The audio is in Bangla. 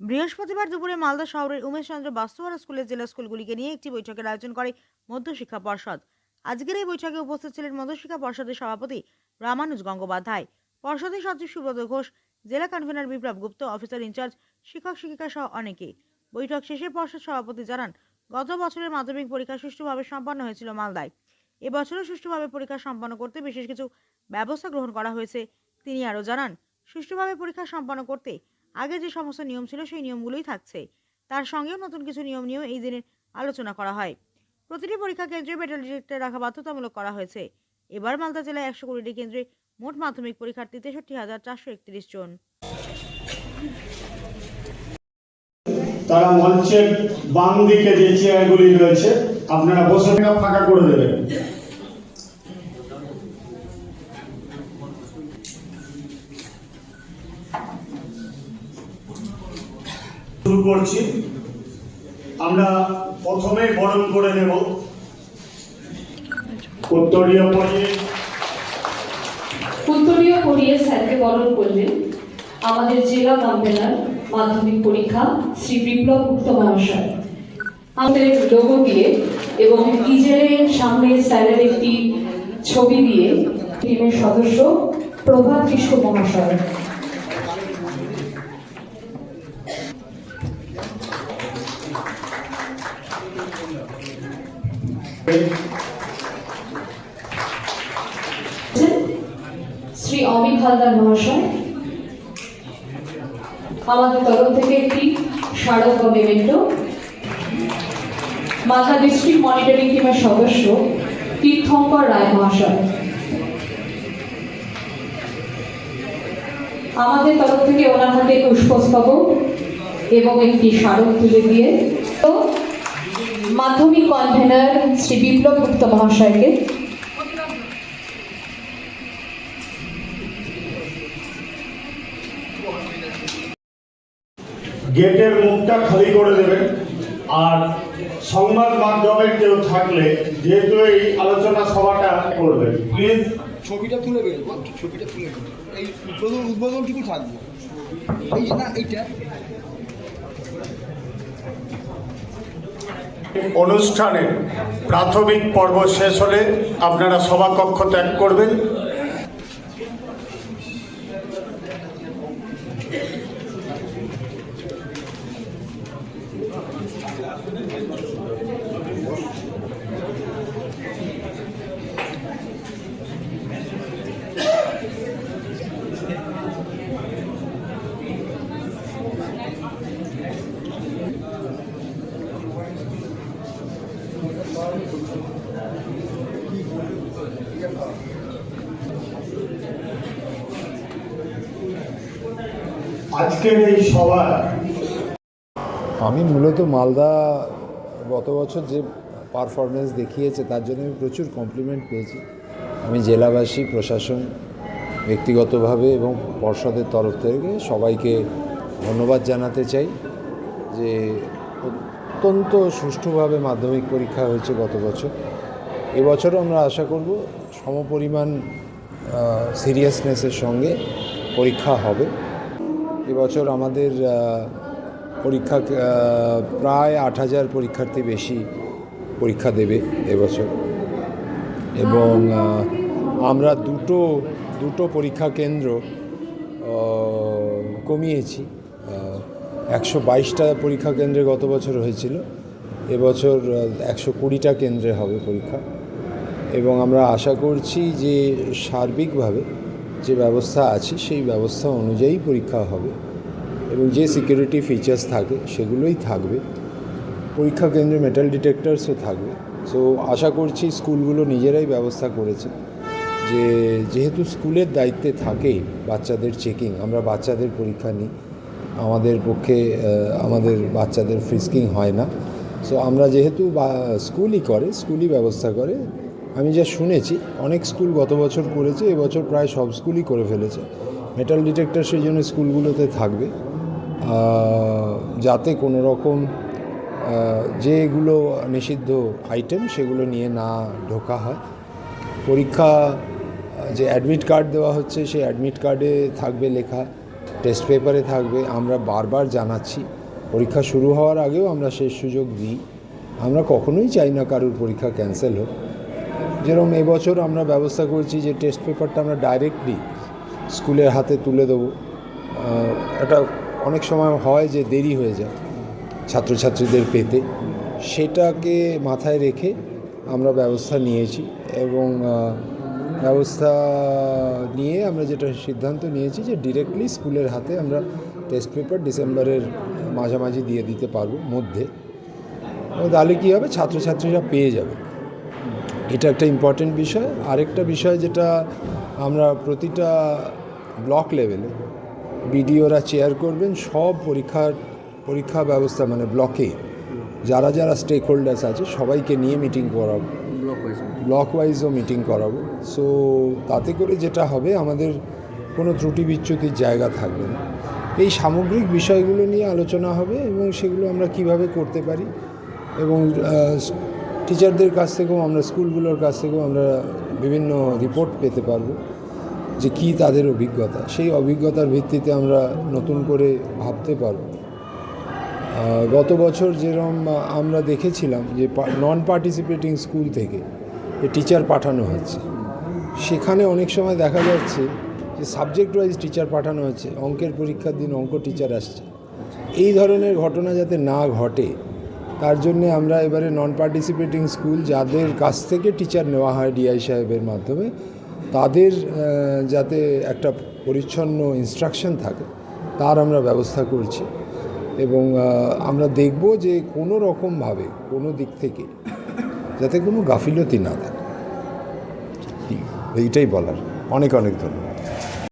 বৃহস্পতিবার দুপুরে মালদা শহরের উমেশচন্দ্র বাস্তুয়ারা স্কুলের জেলা স্কুলগুলিকে নিয়ে একটি বৈঠকের আয়োজন করে মধ্যশিক্ষা পর্ষদ। আজকের এই বৈঠকে উপস্থিত ছিলেন মধ্যশিক্ষা পর্ষদের সভাপতি রামানুজ গঙ্গোপাধ্যায়, পর্ষদের সচিব সুব্রত ঘোষ, জেলা convener Biplab Gupta officer incharge শিক্ষক শিক্ষিকা সহ অনেকে বৈঠক শেষে পর্ষদ সভাপতি জানান, গত বছরের মাধ্যমিক পরীক্ষা সুষ্ঠুভাবে সম্পন্ন হয়েছিল মালদায়। এবছরও সুষ্ঠুভাবে পরীক্ষা সম্পন্ন করতে বিশেষ কিছু ব্যবস্থা গ্রহণ করা হয়েছে। তিনি আরও জানান, সুষ্ঠুভাবে পরীক্ষা সম্পন্ন করতে আগে যে সমস্ত নিয়ম ছিল সেই নিয়মগুলোই থাকছে। তার সঙ্গেও নতুন কিছু নিয়ম নিয়েও এই দিনের আলোচনা করা হয়। প্রতিটি পরীক্ষা কেন্দ্রে মেটাল ডিটেক্টর রাখা বাধ্যতামূলক করা হয়েছে। এবার মালদা জেলায় একশো কুড়িটি কেন্দ্রে মোট মাধ্যমিক পরীক্ষার্থী তেষট্টি হাজার চারশো একত্রিশ জন। তারা মঞ্চের বাম দিকে যে চেয়ারগুলি রয়েছে, আপনারা বসে ফাঁকা করে দেবেন। করছি। আমরা প্রথমে বরণ করে নেব। উত্তরীয় পর্যায়ে উত্তরীয় পড়িয়ে স্যারকে বরণ করলেন আমাদের জেলা কনভেনার মাধ্যমিক পরীক্ষা শ্রী বিপ্লব গুপ্ত মহাশয়। আমাদের লোগো দিয়ে এবং ইজেরের সামনে স্যারের একটি ছবি দিয়ে টিমের সদস্য প্রভাত কৃষ্ণ মহাশয়। শ্রী অমিত হালদার মহাশয়, আমাদের তরফ থেকে একটি স্মারক ডিস্ট্রিক্ট মনিটরিং টিমের সদস্য, তীর্থঙ্কর রায় মহাশয়। আমাদের তরফ থেকে ওনার হাতে পুষ্পস্তবক এবং একটি স্মারক তুলে দিয়ে তো মাধ্যমিক কনভেনার শ্রী বিপ্লব গুপ্ত মহাশয়কে। গেটের মুখটা খালি করে দেবেন। আর সংবাদ মাধ্যমের কেউ থাকলে যেহেতু এই আলোচনা সভাটা করবেন প্লিজ ছবিটা তুলে বেরোবো ছবিটা তুলে বেরোবো এই উদ্বোধন উদ্বোধনটুকু থাকবে। এই না এইটা। অনুষ্ঠানের প্রাথমিক পর্ব শেষ হলে আপনারা সভাকক্ষ ত্যাগ করবেন। আজকের এই আমি মূলত মালদা গত বছর যে পারফরমেন্স দেখিয়েছে, তার জন্য আমি প্রচুর কমপ্লিমেন্ট পেয়েছি। আমি জেলাবাসী, প্রশাসন, ব্যক্তিগতভাবে এবং পর্ষদের তরফ থেকে সবাইকে ধন্যবাদ জানাতে চাই যে অত্যন্ত সুষ্ঠুভাবে মাধ্যমিক পরীক্ষা হয়েছে গত বছর। এবছরও আমরা আশা করব সমপরিমাণ সিরিয়াসনেসের সঙ্গে পরীক্ষা হবে। এবছর আমাদের পরীক্ষা প্রায় আট হাজার পরীক্ষার্থী বেশি পরীক্ষা দেবে এবছর। এবং আমরা দুটো দুটো পরীক্ষা কেন্দ্র কমিয়েছি। একশো বাইশটা পরীক্ষা কেন্দ্রে গত বছর হয়েছিল। এবছর একশো কুড়িটা কেন্দ্রে হবে পরীক্ষা। এবং আমরা আশা করছি যে সার্বিকভাবে যে ব্যবস্থা আছে, সেই ব্যবস্থা অনুযায়ী পরীক্ষা হবে। এবং যে সিকিউরিটি ফিচার্স থাকে, সেগুলোই থাকবে। পরীক্ষা কেন্দ্রে মেটাল ডিটেক্টরসও থাকবে। সো আশা করছি স্কুলগুলো নিজেরাই ব্যবস্থা করেছে যে, যেহেতু স্কুলের দায়িত্বে থাকে বাচ্চাদের চেকিং আমরা বাচ্চাদের পরীক্ষা নিই। আমাদের পক্ষে আমাদের বাচ্চাদের ফ্রিস্কিং হয় না। সো আমরা যেহেতু স্কুলই করে, স্কুলই ব্যবস্থা করে, আমি যা শুনেছি, অনেক স্কুল গত বছর করেছে, এবছর প্রায় সব স্কুলই করে ফেলেছে। মেটাল ডিটেক্টর সেই জন্য স্কুলগুলোতে থাকবে। যাতে কোনো রকম যেগুলো নিষিদ্ধ আইটেম সেগুলো নিয়ে না ঢোকা হয়। পরীক্ষা, যে অ্যাডমিট কার্ড দেওয়া হচ্ছে, সেই অ্যাডমিট কার্ডে থাকবে লেখা। টেস্ট পেপারে থাকবে, আমরা বারবার জানাচ্ছি। পরীক্ষা শুরু হওয়ার আগেও আমরা সেই সুযোগ দিই। আমরা কখনোই চাই না কারোর পরীক্ষা ক্যান্সেল হোক। যেরকম এবছর আমরা ব্যবস্থা করছি যে টেস্ট পেপারটা আমরা ডাইরেক্টলি স্কুলের হাতে তুলে দেবো। এটা অনেক সময় হয় যে দেরি হয়ে যায় ছাত্রছাত্রীদের পেতে। সেটাকে মাথায় রেখে আমরা ব্যবস্থা নিয়েছি এবং ব্যবস্থা আমরা যেটা সিদ্ধান্ত নিয়েছি যে ডিরেক্টলি স্কুলের হাতে আমরা টেস্ট পেপার ডিসেম্বরের মাঝামাঝি দিয়ে দিতে পারব মধ্যে। তাহলে কী হবে? ছাত্রছাত্রীরা পেয়ে যাবে। এটা একটা ইম্পর্টেন্ট বিষয়। আরেকটা বিষয় যেটা আমরা প্রতিটা ব্লক লেভেলে বিডিওরা চেয়ার করবেন, সব পরীক্ষার, পরীক্ষা ব্যবস্থা মানে ব্লকে যারা যারা স্টেক হোল্ডার্স আছে, সবাইকে নিয়ে মিটিং করাবো। ব্লক ওয়াইজও মিটিং করাবো। সো তাতে করে যেটা হবে, আমাদের কোনো ত্রুটি বিচ্যুতির জায়গা থাকবে না। এই সামগ্রিক বিষয়গুলো নিয়ে আলোচনা হবে এবং সেগুলো আমরা কীভাবে করতে পারি এবং টিচারদের কাছ থেকেও আমরা, স্কুলগুলোর কাছ থেকেও আমরা বিভিন্ন রিপোর্ট পেতে পারব যে কী তাদের অভিজ্ঞতা। সেই অভিজ্ঞতার ভিত্তিতে আমরা নতুন করে ভাবতে পারব। গত বছর যেরকম আমরা দেখেছিলাম যে নন পার্টিসিপেটিং স্কুল থেকে যে টিচার পাঠানো হচ্ছে, সেখানে অনেক সময় দেখা যাচ্ছে যে সাবজেক্ট ওয়াইজ টিচার পাঠানো হচ্ছে, অঙ্কের পরীক্ষার দিন অঙ্ক টিচার আসছে। এই ধরনের ঘটনা যাতে না ঘটে, তার জন্যে আমরা এবারে নন পার্টিসিপেটিং স্কুল যাদের কাছ থেকে টিচার নেওয়া হয় ডিআই সাহেবের মাধ্যমে, তাদের যাতে একটা পরিচ্ছন্ন ইনস্ট্রাকশন থাকে, তার আমরা ব্যবস্থা করছি। এবং আমরা দেখব যে কোনো রকমভাবে কোনো দিক থেকে যাতে কোনো গাফিলতি না থাকে। এইটাই বলার। অনেক অনেক ধন্যবাদ।